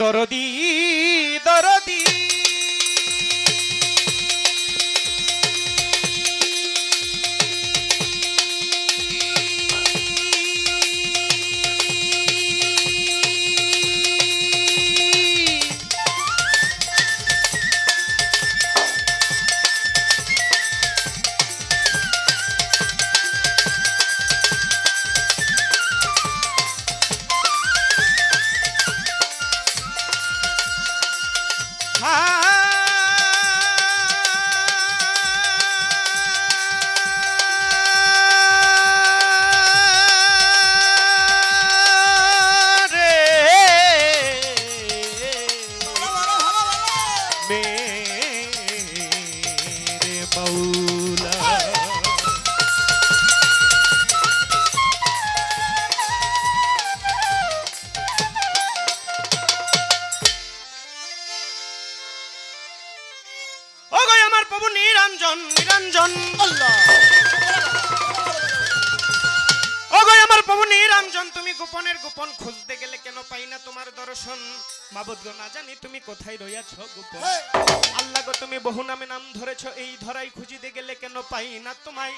দরদি ওগো আমার তুমি গোপনের গোপন খুঁজতে গেলে কেন পাই না তোমার দর্শন? মাবুদ গো না জানি তুমি কোথায় রইয়াছ গোপন। আল্লাহ গো তুমি বহু নামে নাম ধরেছ এই ধরাই খুঁজিতে গেলে কেন পাই না তোমায়?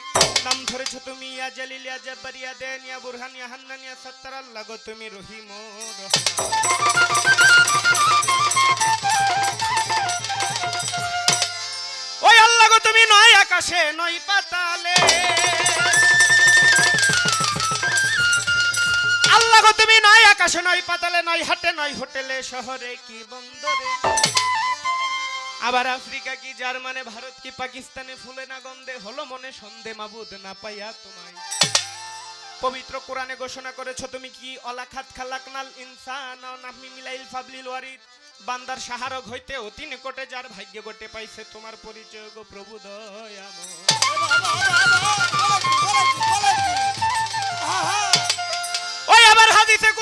নাম ধরেছ তুমি ইয়া জালিল ইয়া জব্বার ইয়া দেন ইয়া বুরহান ইয়া হান্নান ইয়া সত্তার আল্লাহ গো তুমি রহিম ওই আল্লাহ গো তুমি নয় আকাশে নয় পাতালে। আল্লাহ গো তুমি নয় আকাশে নয় পাতালে নয় হাটে নয় হোটেলে শহরে কি বন্দরে আবার আফ্রিকা কি জার্মানে ভারত কি পাকিস্তানে ফুলে না গন্ধে হলো মনে সন্ধে মাবুদ না পাইয়া তোমায় পবিত্র কোরআনে ঘোষণা করেছ তুমি কি অলাখাত খালাকনাল ইনসান নাহমি মিলাইল ফাবলিল ওয়ারিদ বান্দার সাহারক হইতে অতি নিকটে যার ভাগ্য গোটে পাইছে তোমার পরিচয় গো প্রভু হাদিসে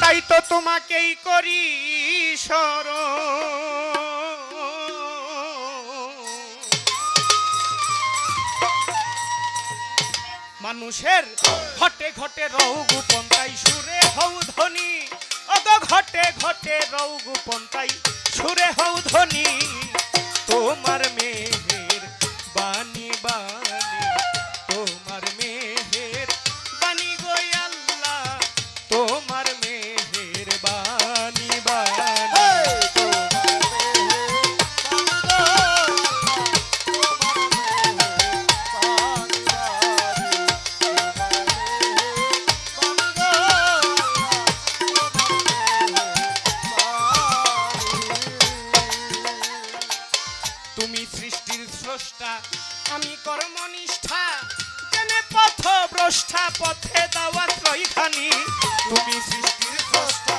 তাই তো তোমাকেই করি সর মানুষের ঘটে ঘটে রৌ গোপন, তাই সুরে হৌ ধ্বনি। অগ ঘটে ঘটে রৌ গোপন, তাই সুরে হৌ ধ্বনি। তোমার মেহের বাণী বাণী তুমি সৃষ্টির স্রষ্টা। আমি কর্মনিষ্ঠা। জেনে পথ ভ্রষ্টা পথে দাওয়াত রইখানি তুমি সৃষ্টির স্রষ্টা।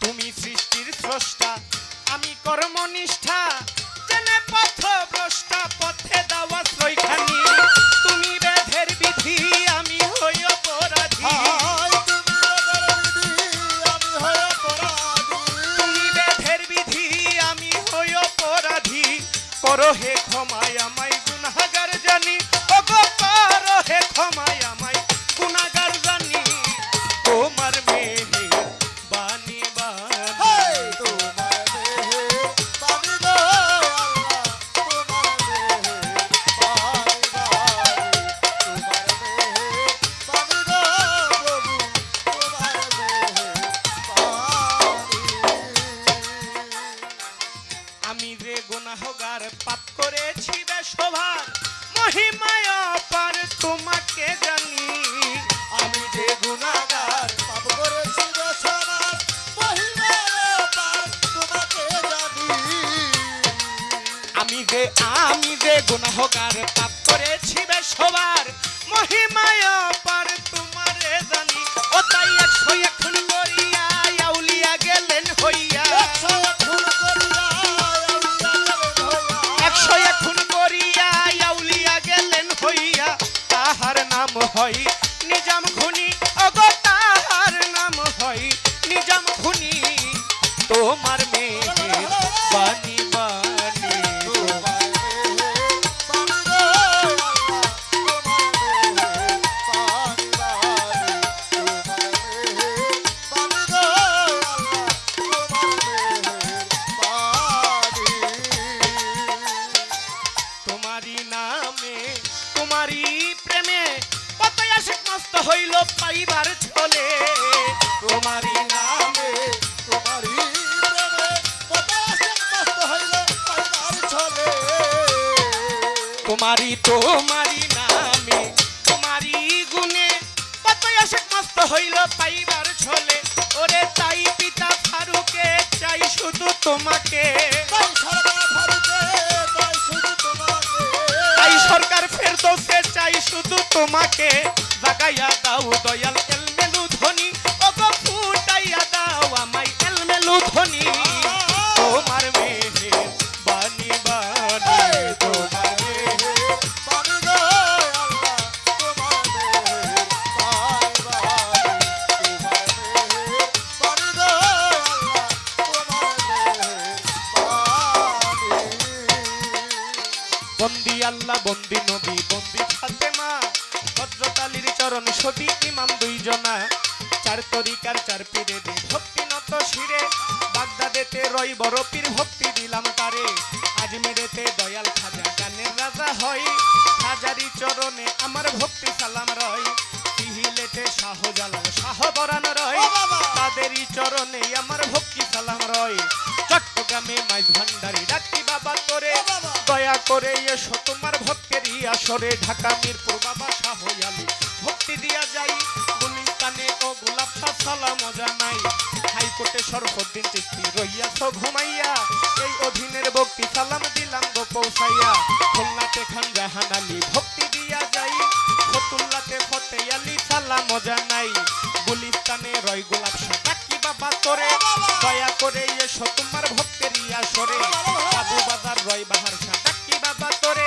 তুমি সৃষ্টির স্রষ্টা। আমি কর্মনিষ্ঠা। অহগার পাপ করেছি বে সবার? মহিমায় পার তোমারে জানি। ও তাই একশো এখন করিয়া আউলিয়া গেলেন হইয়া। একশো এখন করিয়া আউলিয়া গেলেন হইয়া। তাহার নাম হয় তোমারই তোমারি নামে তোমারি গুণে। কত আশেক মস্ত হইল পাইবার ছলে ওরে তাই পিতা ফারুকে চাই শুধু তোমাকে। তাই সরকার ফের দোষে চাই শুধু তোমাকে। জাগাইয়া দাও দয়াল বন্দি ফাতেমা হজরত চরণ সতী ইমাম দুইজনা। চার তরিকার চার পীরে দে ভক্তি নত শিরে বাগদাদেতে রই বড় পীর ভক্তি দিলাম তারে। আজমিরেতে দয়াল খাজা গানের রাজা হাজারি চরণে আমার ভক্তি সালাম রয়। সিহিলেতে শাহজালাল শাহ বরান রয় তাদেরই চরণে আমার ভক্তি সালাম রয়। চট্টগ্রামে মাইজ ভান্ডারি ডাকি বাবা করে দয়া করে এসো তোমার ভক্তের আসরে ঢাকা মিরপুর বাবা শাহ আলী। ভক্তি দিয়া যাই গুলিস্তানে ও গোলাপ শাহ সালাম জানাই। হাইকোর্টে সরফদ্দিন চিস্তি রইয়াছ ঘুমাইয়া, এই অধীনের ভক্তি সালাম দিলাম গো পৌঁছাইয়া। খুলনাতে খান জাহান আলী, ভক্তি দিয়া যাই, ফতুল্লাতে ফতে আলী সালাম জানাই। গুলিস্তানে রয় গোলাপ শাহ, ডাকি বাবা করে দয়া করে এসো তোমার ভক্তের আসরে। বাবু বাজার রয় বাহার শাহ বাবা তোরে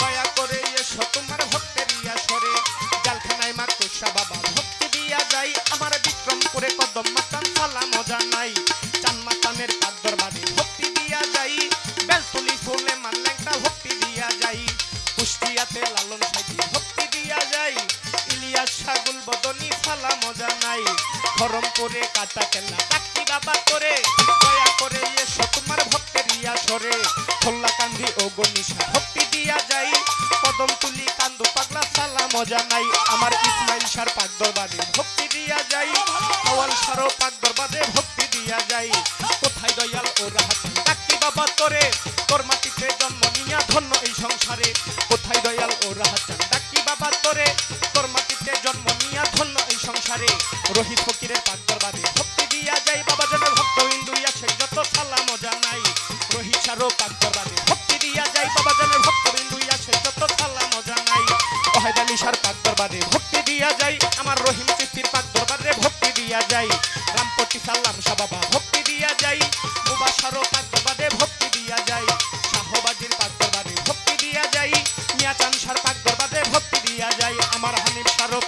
দয়া করে এসো। আসরে খোল্লা কান্দি ও গনিশা ভক্তি দিয়া যাই, কদম তুলি কান্দু, পাগলা সালাম জানাই আমার ইসমাইল সার পাক দরবারে ভক্তি দিয়া যাই আওয়াল সারো পাক দরবারে ভক্তি দিয়া যাই। কোথায় দয়াল ও রাহাত? ডাকি বাবা তোরে, তোর মাটিতে জন্ম নিয়া ধন্য এই সংসারে। কোথায় দয়াল ও রাহাত? ডাকি বাবা তোরে, তোর মাটিতে জন্ম নিয়া ধন্য এই সংসারে। রোহিত ফকিরের পাক দরবারে ভক্তি দিয়া যাই, বাবা জনের ভক্ত হিন্দু আছে যত সালাম জানাই রোহিত সারো পাক ভক্তি দিয়া যাই ভক্ত হিন্দু আছে, যত সালাম ভক্তি দিয়া যাই, আমার রহিম চিস্তির পাক ভক্তি দিয়া যাই। রামপতি বাবা, ভক্তি দিয়া যাই। মুবাসারো পাক দিয়া যাই। শাহবাজির ভক্তি দিয়া যাই। মিয়া চান সার পাক দরবারে ভক্তি দিয়া যাই। আমার হানিফ সারো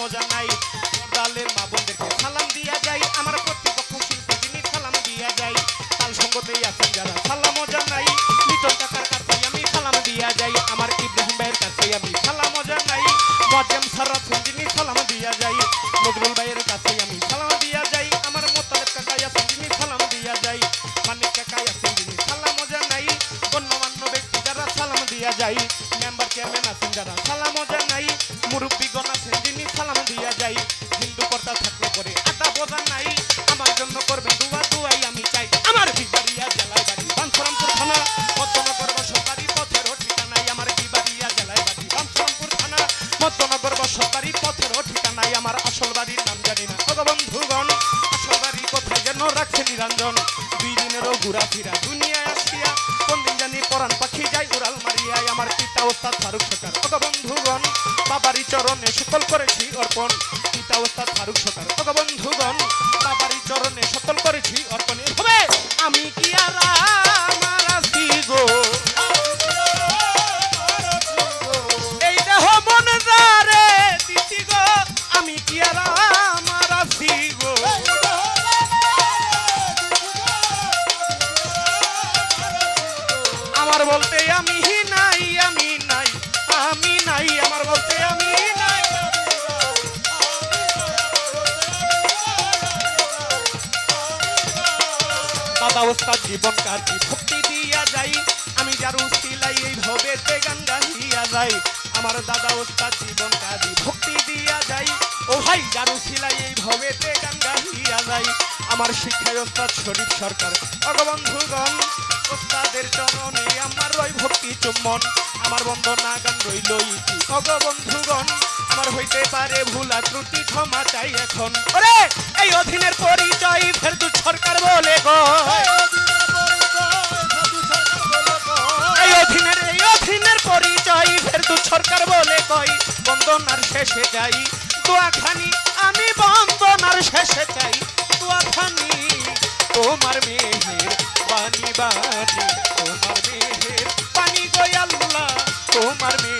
সালামও জানাই। পর্দালের মা বোনদেরকে সালাম দিয়া যাই। আমার কর্তৃপক্ষ শিল্পী সালাম দিয়া যাই। তাল সঙ্গতেই আছেন যারা সালামও জানাই। লিটন কাকার কাছে আমি সালাম দিয়া যাই। আমার ইব্রাহিম ভাইয়ের কাছে আমি সালাম জানাই। মজেম সারাত যিনি সালাম দিয়া যাই। নজরুল ভাইয়ের কাছে আমি সালাম দিয়া যাই। আমার মোতালেব কাকা আছেন যিনি সালাম দিয়া যাই। মানিক কাকা আছেন যিনি সালাম জানাই। গণ্যমান্য ব্যক্তি যারা সালাম দিয়া যাই। মেম্বার চেয়ারম্যান আছেন যারা নিরঞ্জন দুই দিনেরও ঘুরাফিরা দুনিয়ায় আসিয়া কোন দিন জানি পরাণ পাখি যাই উড়াল মারিয়ায় আমার পিতা ওস্তাদ ফারুক সরকার। অগবন্ধুগণ বাবারি চরণে সুফল করেছি অর্পণ। পিতা ওস্তাদ ফারুক সরকার জীবন কাটি ভক্তি দিয়া যাই। আমি যারু সিলাই এই ভবেতে গান গাহিয়া যাই। আমার দাদা ওস্তাদ জীবন কাটি ভক্তি দিয়া যাই। ও ভাই যারু সিলাই এই ভবেতে গান গাহিয়া যাই। আমার শিক্ষায় ওস্তাদ শরীফ সরকার। অগবন্ধুগণ ওস্তাদের চরণে আমার রই ভক্তি চুম্বন। আমার বন্দনা গান রইল ইতি। অগবন্ধুগণ আমার হইতে পারে ভুলা ত্রুটি ক্ষমা চাই এখন। ওরে, এই অধীনের পরিচয় ফেরদু সরকার বলে গো। পরিচয় ফেরদু সরকার বলে কই বন্দনার শেষে যাই। দোয়াখানি আমি বন্দনার শেষে যাই। দোয়াখানি তোমার মেহের বানি বানি তোমার মেহের পানি গো আল্লাহ, তোমার মেহের